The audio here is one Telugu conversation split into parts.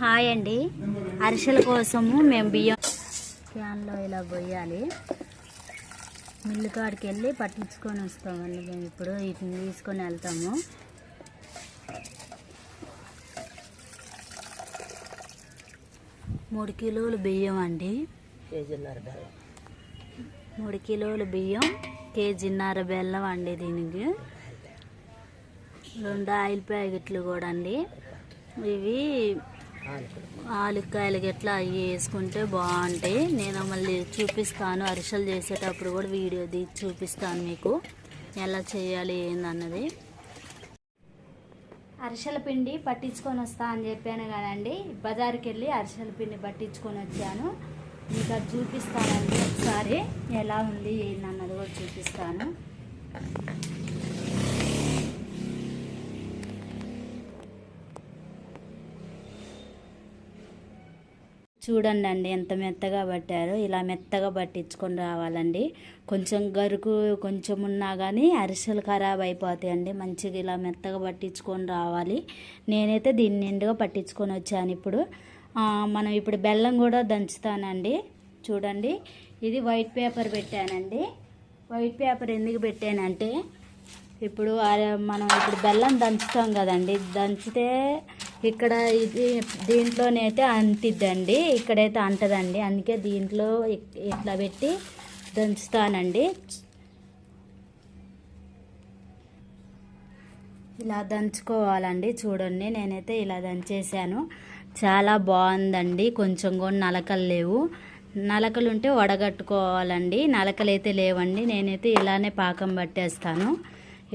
హాయ్ అండి. అరిసెల కోసము మేము బియ్యం క్యాన్లో ఇలా పోయాలి మిల్లు కాడికి వెళ్ళి పట్టించుకొని వస్తామండి మేము ఇప్పుడు. వీటిని తీసుకొని వెళ్తాము. మూడు కిలోలు బియ్యం అండి. మూడు కిలోలు బియ్యం కేజీన్నర బెల్లం అండి దీనికి. రెండు ఆయిల్ ప్యాకెట్లు కూడా అండి. ఇవి ఆలుక్కాయలు గట్లా అవి వేసుకుంటే బాగుంటాయి. నేను మళ్ళీ చూపిస్తాను. అరిసెలు చేసేటప్పుడు కూడా వీడియో తీసి చూపిస్తాను మీకు. ఎలా చేయాలి ఏందన్నది. అరిసెల పిండి పట్టించుకొని వస్తా అని చెప్పాను కదండి. బజార్కి వెళ్ళి అరిసెల పిండి పట్టించుకొని వచ్చాను. మీకు అది చూపిస్తానండి. ఒకసారి ఎలా ఉంది ఏందన్నది కూడా చూపిస్తాను. చూడండి అండి ఎంత మెత్తగా పట్టారో. ఇలా మెత్తగా పట్టించుకొని రావాలండి. కొంచెం గరుకు కొంచెం ఉన్నా కానీ అరిసెలు ఖరాబ్ అయిపోతాయండి. మంచిగా ఇలా మెత్తగా పట్టించుకొని రావాలి. నేనైతే దీన్ని నిండుగా పట్టించుకొని వచ్చాను ఇప్పుడు. మనం ఇప్పుడు బెల్లం కూడా దంచుతానండి. చూడండి. ఇది వైట్ పేపర్ పెట్టానండి. వైట్ పేపర్ ఎందుకు పెట్టానంటే ఇప్పుడు మనం ఇప్పుడు బెల్లం దంచుతాం కదండి. దంచితే ఇక్కడ ఇది దీంట్లోనైతే అంటిద్దండి ఇక్కడైతే అంటదండి. అందుకే దీంట్లో ఇట్లా పెట్టి దంచుతానండి. ఇలా దంచుకోవాలండి చూడండి నేనైతే ఇలా దంచేసాను చాలా బాగుందండి కొంచెం కూడా నలకలు లేవు. నలకలు ఉంటే వడగట్టుకోవాలండి నలకలు అయితే లేవండి. నేనైతే ఇలానే పాకం పట్టేస్తాను.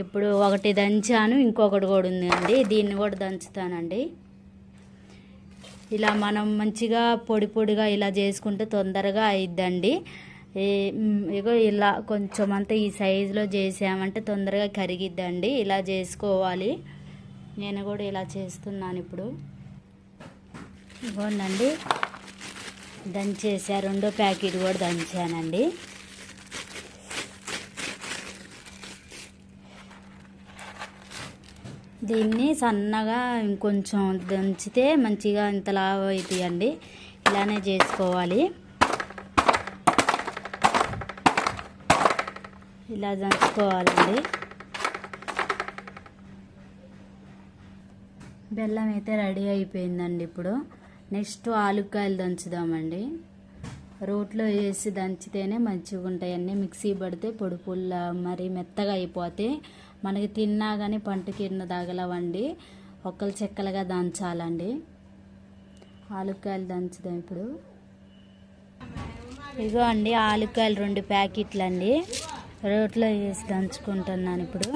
ఇప్పుడు ఒకటి దంచాను ఇంకొకటి కూడా ఉందండి. దీన్ని కూడా దంచుతానండి. ఇలా మనం మంచిగా పొడి పొడిగా ఇలా చేసుకుంటే తొందరగా అయిద్దండి. ఇగో ఇలా కొంచెం అంతా ఈ సైజులో చేసామంటే తొందరగా కరిగిద్దండి. ఇలా చేసుకోవాలి. నేను కూడా ఇలా చేస్తున్నాను ఇప్పుడు. ఇగోండి దంచేసా రెండో ప్యాకెట్ కూడా దంచానండి. దీన్ని సన్నగా ఇంకొంచెం దంచితే మంచిగా ఇంతలా అవుతాయండి ఇలానే చేసుకోవాలి. ఇలా దంచుకోవాలండి. బెల్లం అయితే రెడీ అయిపోయిందండి ఇప్పుడు. నెక్స్ట్ ఆలుకాయలు దంచుదామండి. రోట్లో వేసి దంచితేనే మంచిగా ఉంటాయండి మిక్సీ పడితే పొడి పుల్ల మరి మెత్తగా అయిపోతే మనకి తిన్నా కానీ పంట కింద తగలవండి. ఒక్కలు చెక్కలుగా దంచాలండి. ఆలుకాయలు దంచుదాం ఇప్పుడు. ఇగో అండి ఆలుకాయలు రెండు ప్యాకెట్లు అండి రోట్లో వేసి దంచుకుంటున్నాను ఇప్పుడు.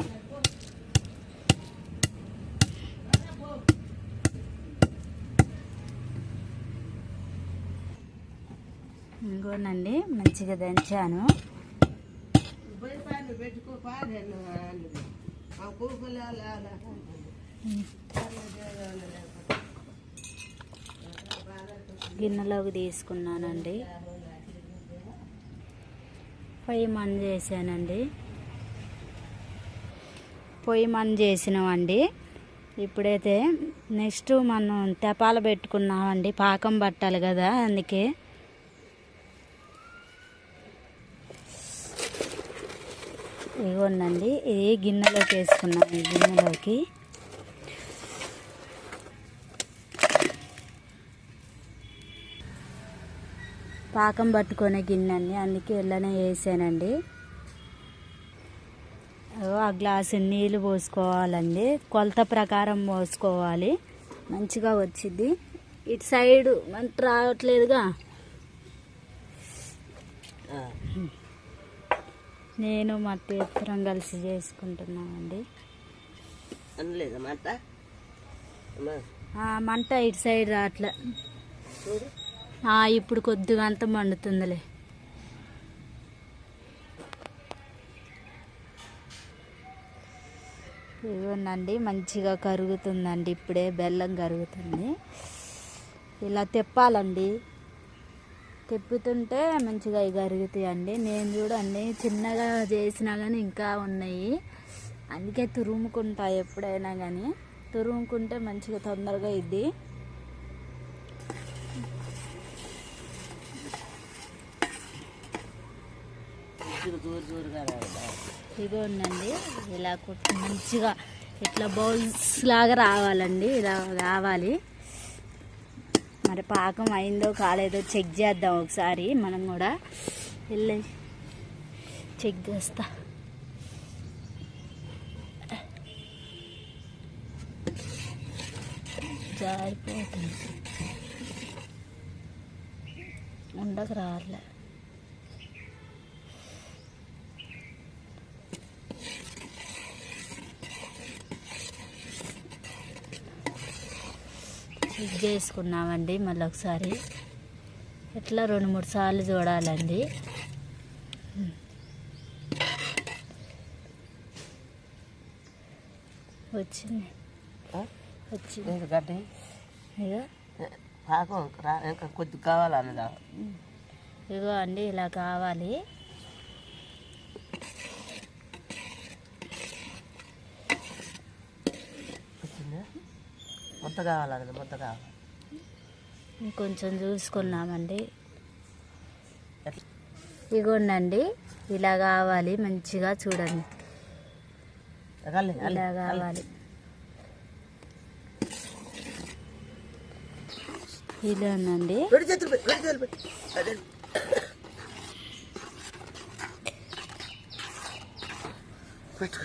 ఇంకోనండి మంచిగా దంచాను. గిన్నెలోకి తీసుకున్నానండి. పొయ్యి మన్ చేశానండి. పొయ్యి మన్ చేసినామండి ఇప్పుడైతే నెక్స్ట్ మనం తెపాలు పెట్టుకున్నామండి. పాకం పట్టాలి కదా అందుకే. ఇవ్వండి ఇది గిన్నెలోకి వేసుకున్నాం ఈ గిన్నెలోకి. పాకం పట్టుకునే గిన్నె అండి అందుకే ఇళ్ళనే వేసానండి. ఆ గ్లాసు నీళ్ళు పోసుకోవాలండి. కొలత ప్రకారం పోసుకోవాలి. మంచిగా వచ్చింది. ఇటు సైడు మంట రావట్లేదుగా. నేను మా ఇద్దరం కలిసి చేసుకుంటున్నామండి. అనలేదా మాట మంట ఇటు సైడ్ ఆ, ఇప్పుడు కొద్దిగా అంత మండుతుందిలే. ఇవ్వండి మంచిగా కరుగుతుందండి ఇప్పుడే బెల్లం కరుగుతుంది. ఇలా తెప్పాలండి. తిప్పుతుంటే మంచిగా ఇవి అండి నేను చూడండి చిన్నగా చేసినా కానీ ఇంకా ఉన్నాయి. అందుకే తురుముకుంటా ఎప్పుడైనా కానీ తురుముకుంటే మంచిగా తొందరగా ఇది ఉందండి ఇలా మంచిగా ఇట్లా బౌల్స్ లాగా రావాలండి. ఇలా రావాలి. మరి పాకం అయిందో కాలేదో చెక్ చేద్దాం ఒకసారి. మనం కూడా వెళ్ళి చెక్ చేస్తా. జారిపోతుంది. ఉండకు రాలే చెక్ చేసుకున్నామండి మళ్ళీ ఒకసారి ఇట్లా రెండు మూడు సార్లు చూడాలండి. వచ్చింది. వచ్చింది. ఇంకా గడ్డి పాకం ఇంకా కొద్ది కావాలన్నదా? ఇగో అండి ఇలా కావాలి వచ్చిందా మొత్త కావాలన్నది మొత్త కావాలి. ఇంకొంచెం చూసుకున్నామండి. ఇగోండి ఇలా కావాలి మంచిగా చూడండి. ఇలా కావాలి. ఇలానండి. పెడి చేతులు పెట్టి పెడి చేతులు పెట్టి అదే పెట్టు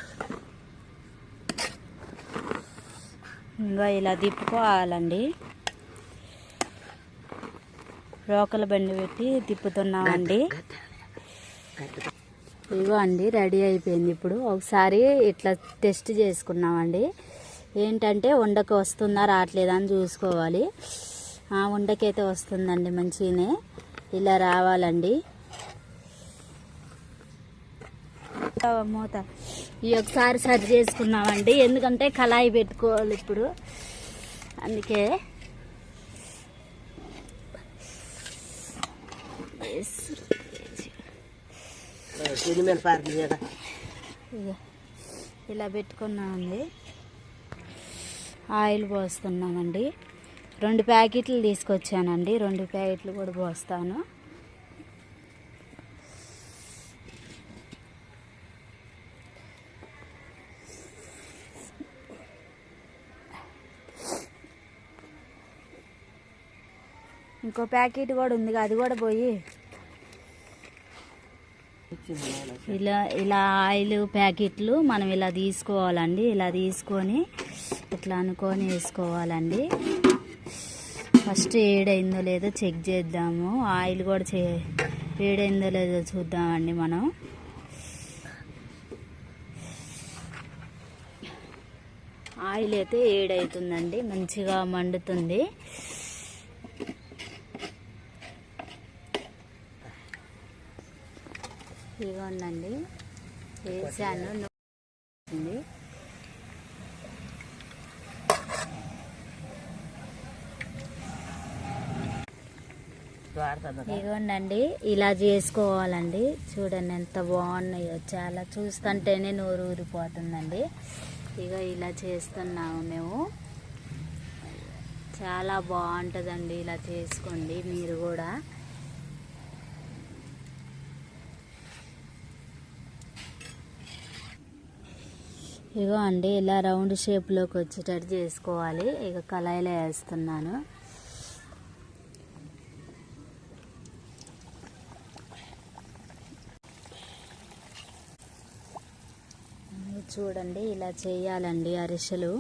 ఇంకా ఇలా తిప్పుకోవాలండి. రోకల బండి పెట్టి తిప్పుతున్నామండి. గట్టి ఇగో అండి రెడీ అయిపోయింది ఇప్పుడు. ఒకసారి ఇట్లా టెస్ట్ చేసుకున్నామండి. ఏంటంటే ఉండకి వస్తుందా రావట్లేదా అని చూసుకోవాలి. ఆ ఉండకైతే వస్తుందండి మంచిగానే. ఇలా రావాలండి. మూత? ఈ ఒకసారి సరి చేసుకున్నామండి ఎందుకంటే కళాయి పెట్టుకోవాలి ఇప్పుడు. అందుకే. ఇలా పెట్టుకున్నామండి. ఆయిల్ పోస్తున్నామండి. రెండు ప్యాకెట్లు తీసుకొచ్చానండి. రెండు ప్యాకెట్లు కూడా పోస్తాను. ఇంకో ప్యాకెట్ కూడా ఉంది అది కూడా పోయి. ఇలా ఇలా ఆయిల్ ప్యాకెట్లు మనం ఇలా తీసుకోవాలండి. ఇలా తీసుకొని ఇట్లా అనుకొని వేసుకోవాలండి. ఫస్ట్ ఏడైందో లేదో చెక్ చేద్దాము. ఆయిల్ కూడా చే వేడైందో లేదో చూద్దామండి మనం. ఆయిల్ అయితే ఏడవుతుందండి మంచిగా మండుతుంది. ఇదిగోండి వేసాను. నూనె వాడుతుంది ఇలా చేసుకోవాలండి చూడండి ఎంత బాగున్నాయో. చాలా చూస్తుంటేనే నోరు ఊరిపోతుందండి. ఇక ఇలా చేస్తున్నాము మేము. చాలా బాగుంటుందండి ఇలా చేసుకోండి మీరు కూడా. ఇగో అండి ఇలా రౌండ్ షేప్లోకి వచ్చేటట్టు చేసుకోవాలి. ఇక కళాయిలో వేస్తున్నాను. చూడండి ఇలా చేయాలండి అరిసెలు.